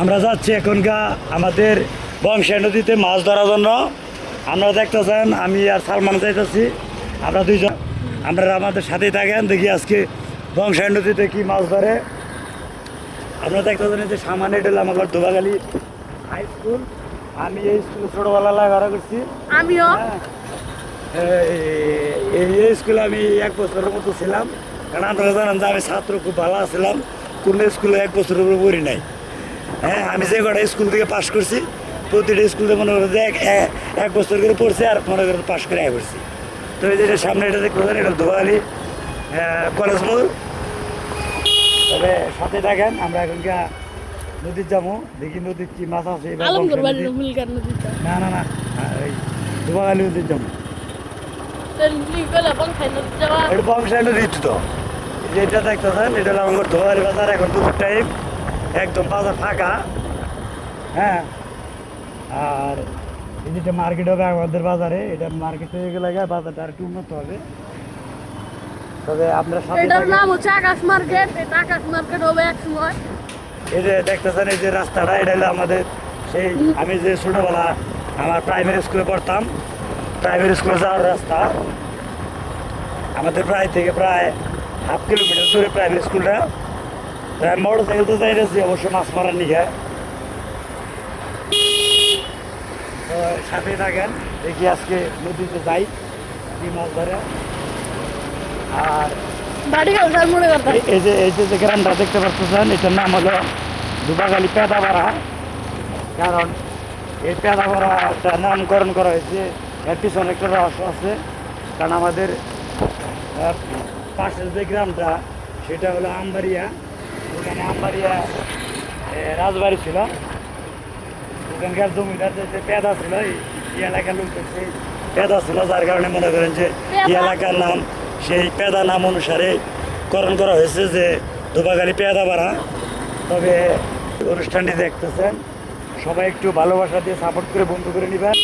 আমরা যাচ্ছি এখনকার আমাদের বংশা নদীতে মাছ ধরার জন্য। আমরা দেখতেছেন আমি আর সালমান যাইতেছি। আমরা দুইজন আপনারা আমাদের সাথেই থাকেন। দেখি আজকে বংশা নদীতে কি মাছ ধরে। আপনারা দেখতেছেন এই যে সামান্য এটা হলো আমার ধোবাগালি হাই স্কুল আমি এই স্কুলে ছোটোবেলা লাগারা করছি। আমিও। হ্যাঁ। এই এই স্কুলে আমি এক বছরের মতো ছিলাম। কারণ আপনারা জানেন যে আমি ছাত্র খুব ভালো ছিলাম কোনো স্কুলে এক বছরের উপরে পড়ি নাই। হ্যাঁ আমি যে কটা স্কুল থেকে পাশ করছি প্রতিটা স্কুলে মনে করেন যে এক- বছর করে পড়ছি আর মনে করেন পাশ করে আয় করছি। তো এই যেটা সামনে এটা দেখতে পারেন এটা ধোয়ালি কলেজ মোড়। তবে সাথে থাকেন আমরা এখনকার নদীর যাব দেখি নদীর কি মাছ আছে না না না এই ধোয়ালি নদীর যাব। এটা বংশায় ঋতু তো। যেটা দেখতেছেন এটা আমার ধোয়ারি বাজার এখন দুপুর টাইম একদম বাজার ফাঁকা। হ্যাঁ। আর এই যেটা মার্কেট হবে আমাদের বাজারে এটা মার্কেট হয়ে গেলে গিয়ে বাজারটা আর একটু উন্নত হবে। তবে আপনার সাথে এটার নাম হচ্ছে আকাশ মার্কেট। এটা আকাশ মার্কেট হবে এক সময়। এই যে দেখতেছেন এই যে রাস্তাটা এটা হলো আমাদের সেই আমি যে ছোটোবেলা আমার প্রাইমারি স্কুলে পড়তাম। প্রাইমারি স্কুলে যাওয়ার রাস্তা। আমাদের প্রায় থেকে প্রায় হাফ কিলোমিটার দূরে প্রাইমারি স্কুলটা প্রায় মোটর সাইকেল তো যাইতেছি অবশ্য মাছ মারার তো সাথে থাকেন দেখি আজকে নদীতে যাই কি মাছ ধরে। আর এই- এই যে এই যে গ্রামটা দেখতে পাচ্ছেন এটার নাম হলো দুবাগালি পেদাপাড়া কারণ এই পেদাপাড়াটা নামকরণ করা হয়েছে এর পিছনে একটা রহস্য আছে। কারণ আমাদের পাশের যে গ্রামটা সেটা হলো আমবাড়িয়া। ওখানে আমবাড়িয়া রাজবাড়ি ছিল ওখানকার জমিটার যে পেদা ছিল এই এলাকার সেই পেদা ছিল যার কারণে মনে করেন যে এই এলাকার নাম সেই পেদা নাম অনুসারে করণ করা হয়েছে যে ধোবাগালি পেদা পাড়া তবে অনুষ্ঠানটি দেখতেছেন সবাই একটু ভালোবাসা দিয়ে সাপোর্ট করে বন্ধু করে নেবেন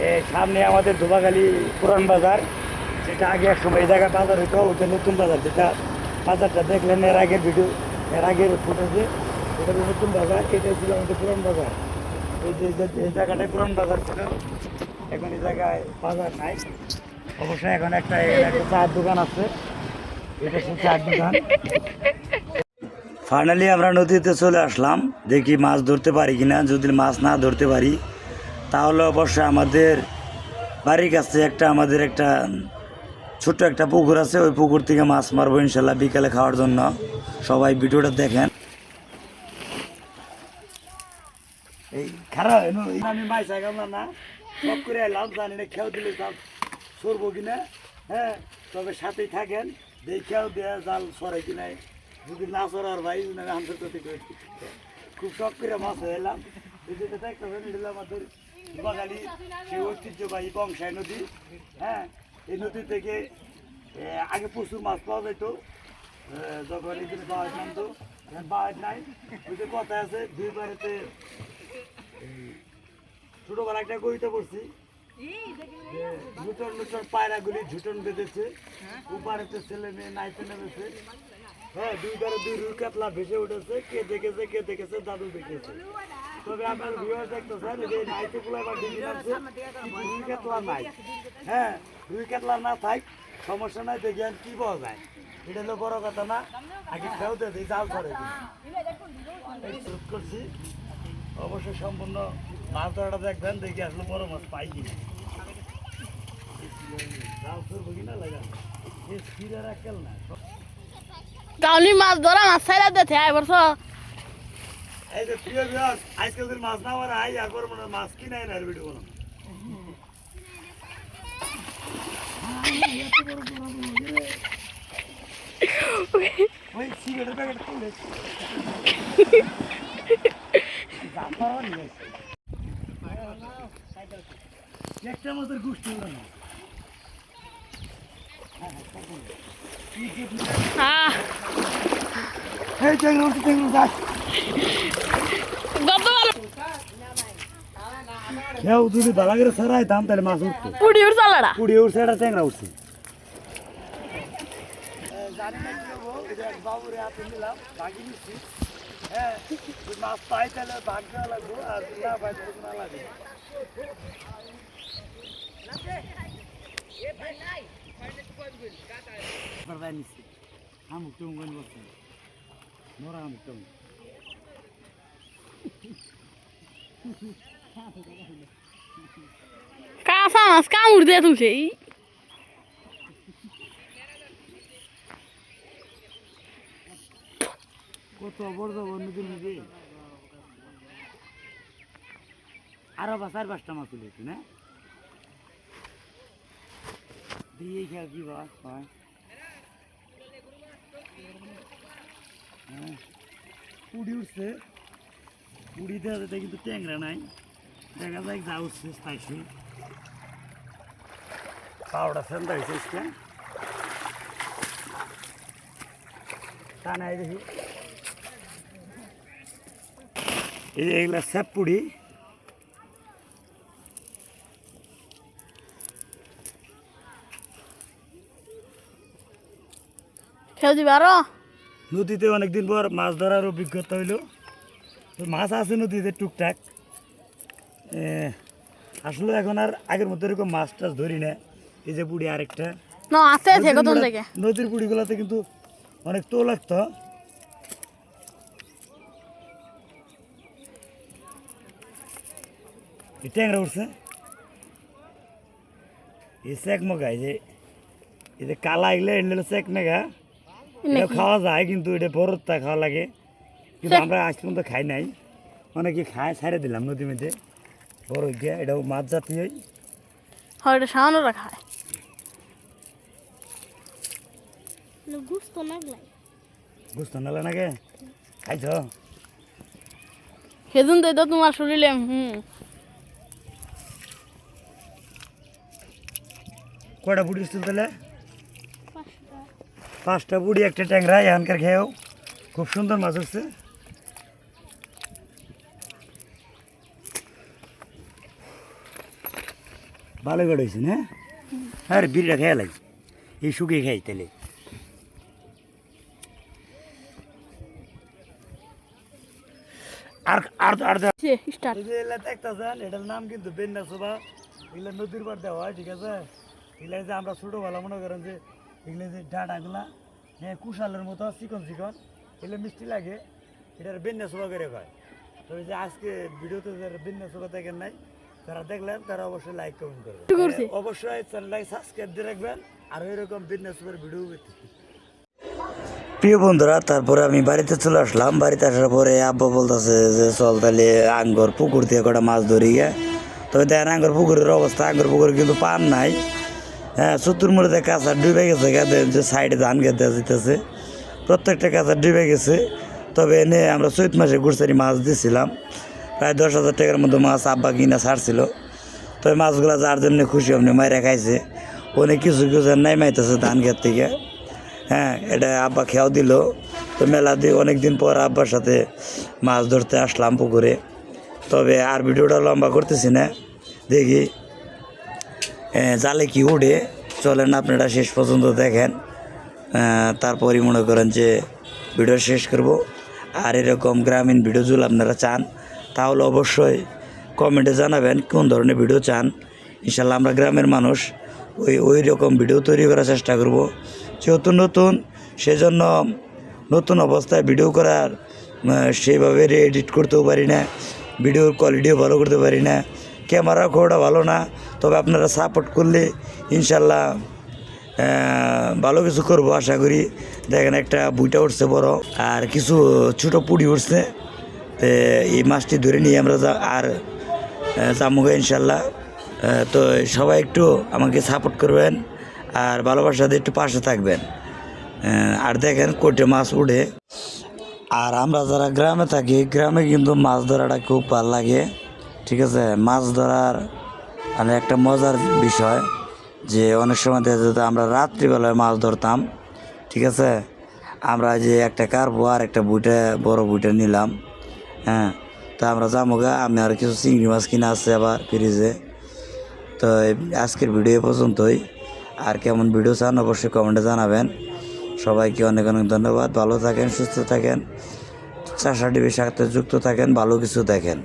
এ, সামনে আমাদের ধোবাগালি পুরান বাজার যেটা আগে এক সময় এই জায়গায় বাজার হইতো ওটা নতুন বাজার। যেটা বাজারটা দেখলেন এর আগের ভিডিও এর আগের ফুটেছে এটা হলো নতুন বাজার এটা ছিল আমাদের পুরান বাজার। এই যে, এই জায়গাটায় পুরান বাজার ছিল। এখন এই জায়গায় বাজার নাই। অবশ্যই এখন একটা একটা চায়ের দোকান আছে। এটা হচ্ছে চায়ের দোকান। ফাইনালি আমরা নদীতে চলে আসলাম। দেখি মাছ ধরতে পারি কিনা। যদি মাছ না ধরতে পারি, তাহলে অবশ্যই আমাদের বাড়ির কাছে একটা, আমাদের একটা ছোট্ট একটা পুকুর আছে, ওই পুকুর থেকে মাছ মারবো ইনশাল্লাহ বিকালে খাওয়ার জন্য। সবাই ভিডিওটা দেখেন। এই খারাপ আমি মাছ আগাম না সব করে এলাম, জানি না খেয়াও দিলে জাল সরবো কিনা। হ্যাঁ তবে সাথেই থাকেন দেখেও দেয়া জাল সরে কিনা। যদি না সরার ভাই আনসার করতে করে। খুব শখ করে মাছ এলাম। এই যে দেখতেছেন এটা হলো আমাদের বাঙালি, সেই ঐতিহ্যবাহী বংশায় নদী। হ্যাঁ এই নদী থেকে আগে প্রচুর মাছ পাওয়া যেত যখন দিনে পাওয়া যেত এখন পাওয়া নাই। ওই যে কথা আছে, দুই বাড়িতে ছোটবেলা একটা কবিতা পড়ছি। যে লুটন পায়রাগুলি ঝুটন বেঁধেছে। উপারেতে ছেলে মেয়ে নাইতে নেমেছে। হ্যাঁ দুই ধারে দুই রুই কাতলা ভেসে উঠেছে কে দেখেছে কে দেখেছে দাদু দেখেছে। তবে আপনার ভিউয়ার দেখতেছেন যে নাইতে গুলো আছে কিন্তু রুই কাতলা নাই হ্যাঁ রুই কাতলা না থাক, সমস্যা নাই, দেখি আর কি পাওয়া যায়। এটা হলো বড় কথা না, আগে খেয়াল দিই, জাল দিই। করছি। অবশ্যই সম্পূর্ণ মাছ ধরাটা দেখবেন, দেখি আসলে বড় মাছ পাই কিনা। গাউলি মাছ ধরা মাছ ছাইরা দিতে আই বর্ষ এই যে প্রিয় ভিউয়ার্স আজকাল দিন মাছ না মারা আই আর মনে হয় মাছ কিনাই না ভিডিও কোনো ওই সিগারেটের প্যাকেট খুলে জাফরাও নিয়ে এসছে। একটা মাছের গোষ্ঠী হলো না। হ্যাঁ। কেউ যদি ভালো করে সরাই দাম তাহলে মাছ উঠতো। পুড়ি উঠছে একটা ট্যাংরা উঠছে। এটা হ্যাঁ বারবার নিচ্ছি। আমুক টুম মোরা আমুক টুম কাঁচা মাছ কামড় দিয়ে তুলছে কত বড় নদীর মধ্যে আরও বা চার পাঁচটা মাছ তুলেছি না? দিয়ে খেয়া কি বাস, হয়? হ্যাঁ। উঠছে দেওয়া যেতে কিন্তু ট্যাংরা নাই। দেখা যায় যা উঠছে স্পাইসি পাউডার সেন্দা হয়েছে ইসকে তা নাই দেখি। এই যে এগুলা স্যাপ পুড়ি খেয়ে দিবে আরও? নদীতে অনেকদিন পর মাছ ধরার অভিজ্ঞতা হইল। মাছ আছে নদীতে টুকটাক। আসলে এখন আর আগের মতো এরকম মাছ টাছ ধরি না। এই যে বুড়ি আরেকটা। না আছে নদীর থেকে গুলা- নদীর বুড়িগুলোতে কিন্তু অনেক তো লাগতো। ট্যাংরা উঠছে। এই চেক মগা যে এই যে কালা এগুলো এগুলো চেক মেঘা এটা খাওয়া যায় কিন্তু এটা বরতটা খাওয়া লাগে। কিন্তু আমরা আজ পর্যন্ত খাই নাই। অনেকে খায় ছাড়ে দিলাম নদীর মধ্যে বড় গিয়া এটাও মাছ জাতীয় হয় এটা সামান্য রাখা হয় বুঝতে নালে নাকি খাইছ? সেদিন তো এটা তোমার শরীরে হুম। কয়টা বুড়ি উঠছিল তাহলে? পাঁচটা। বুড়ি একটা ট্যাংরা এখানকার খেয়েও খুব সুন্দর মাছ উঠছে ভালো গড় হয়েছে না? আর বিড়িটা খেয়ে লাগে এই শুকিয়ে খাই তাহলে। আর আর আর স্টার্ট এই যে এটার নাম কিন্তু বেন্না সোবা। এগুলো নদীর পার দেওয়া হয় ঠিক আছে? এগুলো যে আমরা ছোটোবেলা মনে করেন যে এগুলো যে ডাঁটাগুলা হ্যাঁ কুশালের মতো চিকন চিকন এগুলো মিষ্টি লাগে। এটার বেন্না সোবা করে কয় যে আজকে ভিডিওতে বেন্না সোবা দেখেন নাই যারা দেখলেন তারা অবশ্যই লাইক কমেন্ট করবেন? হ্যাঁ, অবশ্যই চ্যানেলটাকে সাবস্ক্রাইব দিয়ে রাখবেন আর এরকম বেন্না সোবার ভিডিও প্রিয় বন্ধুরা তারপরে আমি বাড়িতে চলে আসলাম। বাড়িতে আসার পরে আব্বা বলতেছে যে চল তাহলে আঙ্গর পুকুর থেকে কটা মাছ ধরি গে তবে দেখেন আঙ্গর পুকুরের অবস্থা। আঙ্গর পুকুরে কিন্তু পান নাই। হ্যাঁ চতুর মুড়িতে কাঁচা ডুবে গেছে গাদের যে সাইডে ধান খেতে যেতেছে প্রত্যেকটা কাঁচা ডুবে গেছে। তবে এনে আমরা চৈত মাসে গুড়সারি মাছ দিছিলাম। প্রায় দশ হাজার টাকার মতো মাছ আব্বা কিনা ছাড়ছিল। তবে মাছগুলো যার জন্য খুশি আপনি মাইরা খাইছে। অনেক কিছু কিছু নাই মাইতেছে ধান খেত থেকে। হ্যাঁ এটা আব্বা খেয়াও দিল। তো মেলা দিয়ে অনেক দিন পর আব্বার সাথে মাছ ধরতে আসলাম পুকুরে। তবে আর ভিডিওটা লম্বা করতেছি না। দেখি জালে কি উঠে? চলেন আপনারা শেষ পর্যন্ত দেখেন। তারপরই মনে করেন যে ভিডিও শেষ করব। আর এরকম গ্রামীণ ভিডিও যদি আপনারা চান তাহলে অবশ্যই কমেন্টে জানাবেন কোন ধরনের ভিডিও চান। ইনশাল্লাহ আমরা গ্রামের মানুষ, ওই ওই রকম ভিডিও তৈরি করার চেষ্টা করব। যেহেতু নতুন, সেজন্য নতুন অবস্থায় ভিডিও করার সেইভাবে এডিট করতেও পারি না, ভিডিওর কোয়ালিটিও ভালো করতে পারি না ক্যামেরা খোড়া ভালো না, তবে আপনারা সাপোর্ট করলে ইনশাল্লাহ ভালো কিছু করব আশা করি। দেখেন একটা বুইটা উঠছে বড়, আর কিছু ছোটো পুড়ি উঠছে। এই মাছটি ধরে নিয়ে আমরা আর জামুগা ইনশাল্লাহ তো সবাই একটু আমাকে সাপোর্ট করবেন আর ভালোবাসা একটু পাশে থাকবেন। আর দেখেন কোটে মাছ উঠে। আর আমরা যারা গ্রামে থাকি গ্রামে কিন্তু মাছ ধরাটা খুব ভালো লাগে। ঠিক আছে? মাছ ধরার মানে একটা মজার বিষয় যে অনেক সময় দেখা যেত আমরা রাত্রিবেলায় মাছ ধরতাম। ঠিক আছে? আমরা যে একটা কারবো আর একটা বুটে বড় বুটে নিলাম। হ্যাঁ তো আমরা যামোগা আমি আর কিছু চিংড়ি মাছ কিনে আসছে আবার ফ্রিজে তো আজকের ভিডিও পর্যন্তই। আর কেমন ভিডিও চান অবশ্যই কমেন্টে জানাবেন। সবাইকে অনেক অনেক ধন্যবাদ। ভালো থাকেন, সুস্থ থাকেন চাষা টিভির সাথে যুক্ত থাকেন, ভালো কিছু দেখেন।